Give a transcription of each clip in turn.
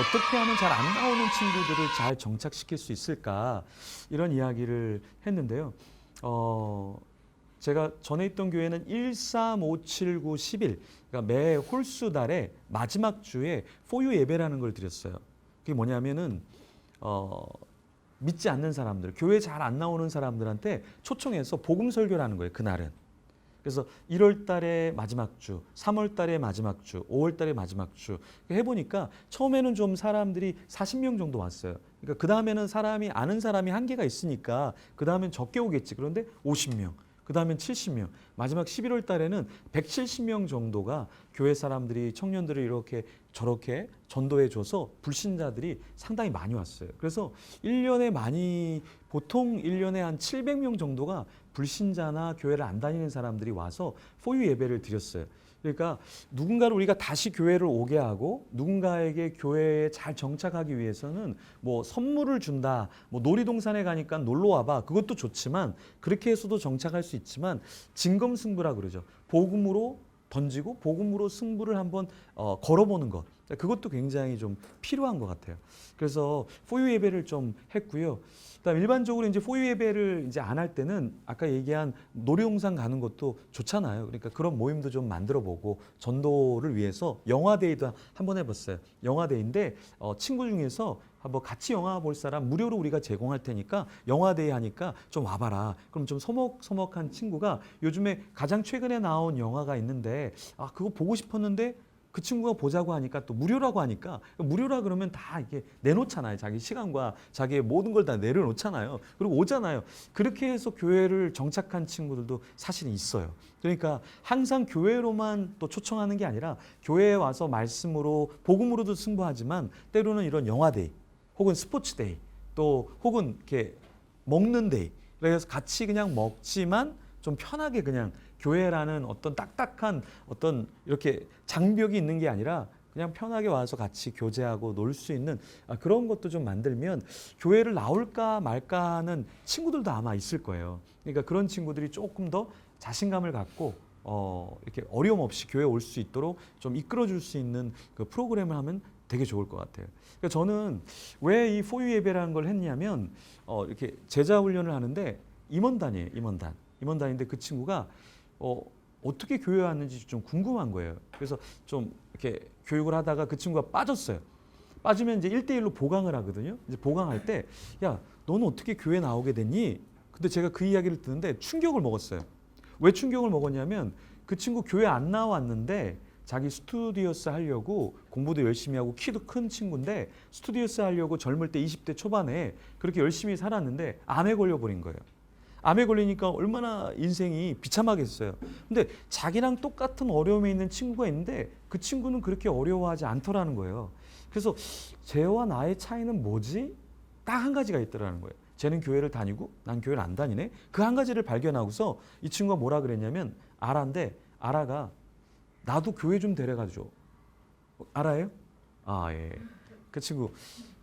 어떻게 하면 잘 안 나오는 친구들을 잘 정착시킬 수 있을까 이런 이야기를 했는데요. 어, 제가 전에 있던 교회는 1, 3, 5, 7, 9, 10일 그러니까 매 홀수 달에 마지막 주에 포유 예배라는 걸 드렸어요. 그게 뭐냐면은 어, 믿지 않는 사람들, 교회 잘 안 나오는 사람들한테 초청해서 복음 설교라는 거예요. 그날은. 그래서 1월 달에 마지막 주, 3월 달에 마지막 주, 5월 달에 마지막 주 해보니까 처음에는 좀 사람들이 40명 정도 왔어요. 그러니까 그 다음에는 사람이 아는 사람이 한계가 있으니까 그 다음엔 적게 오겠지. 그런데 50명. 그 다음엔 70명, 마지막 11월 달에는 170명 정도가 교회 사람들이 청년들을 이렇게 저렇게 전도해 줘서 불신자들이 상당히 많이 왔어요. 그래서 1년에 많이 보통 1년에 한 700명 정도가 불신자나 교회를 안 다니는 사람들이 와서 포유 예배를 드렸어요. 그러니까 누군가를 우리가 다시 교회를 오게 하고 누군가에게 교회에 잘 정착하기 위해서는 뭐 선물을 준다, 뭐 놀이동산에 가니까 놀러 와봐. 그것도 좋지만 그렇게 해서도 정착할 수 있지만 진검승부라 그러죠. 복음으로 던지고 복음으로 승부를 한번 어, 걸어보는 것. 그것도 굉장히 좀 필요한 것 같아요. 그래서 포유 예배를 좀 했고요. 그다음 일반적으로 이제 포유 예배를 이제 안 할 때는 아까 얘기한 놀이동산 가는 것도 좋잖아요. 그러니까 그런 모임도 좀 만들어 보고 전도를 위해서 영화데이도 한 번 해봤어요. 영화데이인데 어, 친구 중에서 한번 같이 영화 볼 사람 무료로 우리가 제공할 테니까 영화데이 하니까 좀 와봐라. 그럼 좀 서먹서먹한 친구가 요즘에 가장 최근에 나온 영화가 있는데 아 그거 보고 싶었는데 그 친구가 보자고 하니까 또 무료라고 하니까 무료라 그러면 다 이게 내놓잖아요. 자기 시간과 자기의 모든 걸 다 내려놓잖아요. 그리고 오잖아요. 그렇게 해서 교회를 정착한 친구들도 사실은 있어요. 그러니까 항상 교회로만 또 초청하는 게 아니라 교회에 와서 말씀으로 복음으로도 승부하지만 때로는 이런 영화데이 혹은 스포츠데이 또 혹은 이렇게 먹는 데이 그래서 같이 그냥 먹지만 좀 편하게 그냥 교회라는 어떤 딱딱한 어떤 이렇게 장벽이 있는 게 아니라 그냥 편하게 와서 같이 교제하고 놀 수 있는 아, 그런 것도 좀 만들면 교회를 나올까 말까 하는 친구들도 아마 있을 거예요. 그러니까 그런 친구들이 조금 더 자신감을 갖고 어, 이렇게 어려움 없이 교회 올 수 있도록 좀 이끌어 줄 수 있는 그 프로그램을 하면 되게 좋을 것 같아요. 그러니까 저는 왜 이 포유 예배라는 걸 했냐면 어, 이렇게 제자 훈련을 하는데 임원단이에요. 임원단. 임원단인데 그 친구가 어, 어떻게 교회 왔는지 좀 궁금한 거예요. 그래서 좀 이렇게 교육을 하다가 그 친구가 빠졌어요. 빠지면 이제 1대1로 보강을 하거든요. 이제 보강할 때, 야, 너는 어떻게 교회 나오게 됐니? 근데 제가 그 이야기를 듣는데 충격을 먹었어요. 왜 충격을 먹었냐면 그 친구 교회 안 나왔는데 자기 스튜디오스 하려고 공부도 열심히 하고 키도 큰 친구인데 스튜디오스 하려고 젊을 때 20대 초반에 그렇게 열심히 살았는데 암에 걸려 버린 거예요. 암에 걸리니까 얼마나 인생이 비참하겠어요. 근데 자기랑 똑같은 어려움에 있는 친구가 있는데 그 친구는 그렇게 어려워하지 않더라는 거예요. 그래서 쟤와 나의 차이는 뭐지? 딱 한 가지가 있더라는 거예요. 쟤는 교회를 다니고 난 교회를 안 다니네. 그 한 가지를 발견하고서 이 친구가 뭐라 그랬냐면 아라인데 아라가 나도 교회 좀 데려가 줘. 알아요? 아 예. 그 친구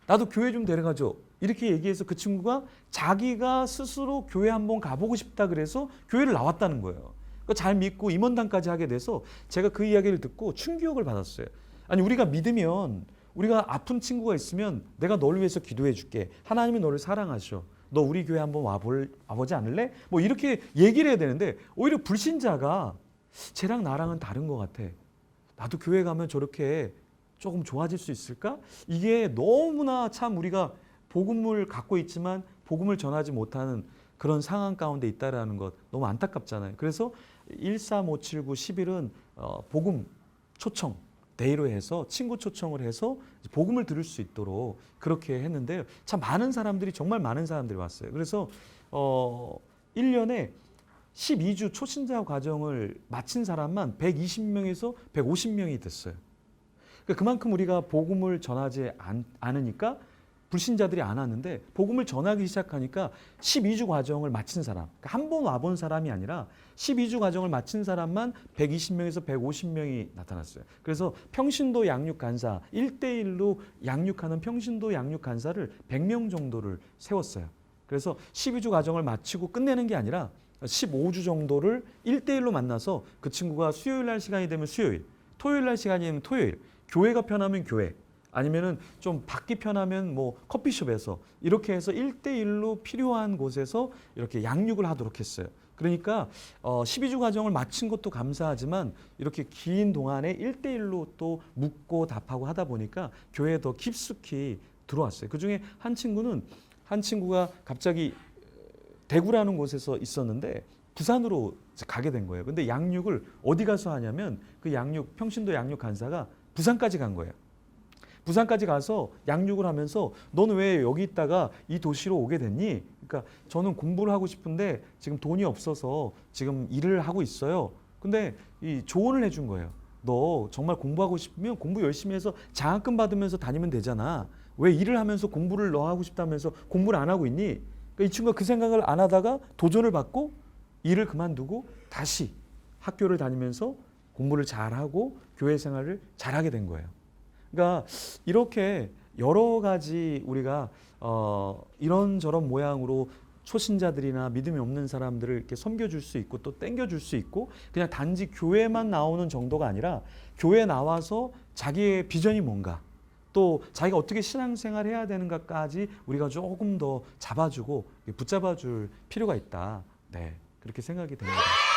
나도 교회 좀 데려가 줘. 이렇게 얘기해서 그 친구가 자기가 스스로 교회 한번 가보고 싶다 그래서 교회를 나왔다는 거예요. 그잘 믿고 임원단까지 하게 돼서 제가 그 이야기를 듣고 충격을 받았어요. 아니 우리가 믿으면 우리가 아픈 친구가 있으면 내가 너를 위해서 기도해 줄게. 하나님이 너를 사랑하셔. 너 우리 교회 한번 와볼, 와보지 않을래? 뭐 이렇게 얘기를 해야 되는데 오히려 불신자가 쟤랑 나랑은 다른 것 같아. 나도 교회 가면 저렇게 조금 좋아질 수 있을까? 이게 너무나 참 우리가 복음을 갖고 있지만 복음을 전하지 못하는 그런 상황 가운데 있다라는 것 너무 안타깝잖아요. 그래서 1, 3, 5, 7, 9, 10일은 어, 복음 초청 데이로 해서 친구 초청을 해서 복음을 들을 수 있도록 그렇게 했는데요. 참 많은 사람들이 정말 많은 사람들이 왔어요. 그래서 어 1년에 12주 초신자 과정을 마친 사람만 120명에서 150명이 됐어요. 그러니까 그만큼 우리가 복음을 전하지 않, 않으니까 불신자들이 안 왔는데 복음을 전하기 시작하니까 12주 과정을 마친 사람, 그러니까 한 번 와본 사람이 아니라 12주 과정을 마친 사람만 120명에서 150명이 나타났어요. 그래서 평신도 양육 간사 1대1로 양육하는 평신도 양육 간사를 100명 정도를 세웠어요. 그래서 12주 과정을 마치고 끝내는 게 아니라 15주 정도를 1대1로 만나서 그 친구가 수요일 날 시간이 되면 수요일, 토요일 날 시간이 되면 토요일, 교회가 편하면 교회, 아니면은 좀 받기 편하면 뭐 커피숍에서 이렇게 해서 일대일로 필요한 곳에서 이렇게 양육을 하도록 했어요. 그러니까 어 12주 과정을 마친 것도 감사하지만 이렇게 긴 동안에 일대일로또 묻고 답하고 하다 보니까 교회에 더 깊숙이 들어왔어요. 그 중에 한 친구는 한 친구가 갑자기 대구라는 곳에서 있었는데 부산으로 가게 된 거예요. 근데 양육을 어디 가서 하냐면 그 양육 평신도 양육 간사가 부산까지 간 거예요. 부산까지 가서 양육을 하면서 너는 왜 여기 있다가 이 도시로 오게 됐니? 그러니까 저는 공부를 하고 싶은데 지금 돈이 없어서 지금 일을 하고 있어요. 근데 이 조언을 해준 거예요. 너 정말 공부하고 싶으면 공부 열심히 해서 장학금 받으면서 다니면 되잖아. 왜 일을 하면서 공부를 너 하고 싶다면서 공부를 안 하고 있니? 그러니까 이 친구가 그 생각을 안 하다가 도전을 받고 일을 그만두고 다시 학교를 다니면서 공부를 잘하고 교회 생활을 잘하게 된 거예요. 그러니까 이렇게 여러 가지 우리가 어 이런저런 모양으로 초신자들이나 믿음이 없는 사람들을 이렇게 섬겨줄 수 있고 또 땡겨줄 수 있고 그냥 단지 교회만 나오는 정도가 아니라 교회 나와서 자기의 비전이 뭔가 또 자기가 어떻게 신앙생활 해야 되는가까지 우리가 조금 더 잡아주고 붙잡아줄 필요가 있다. 네 그렇게 생각이 됩니다.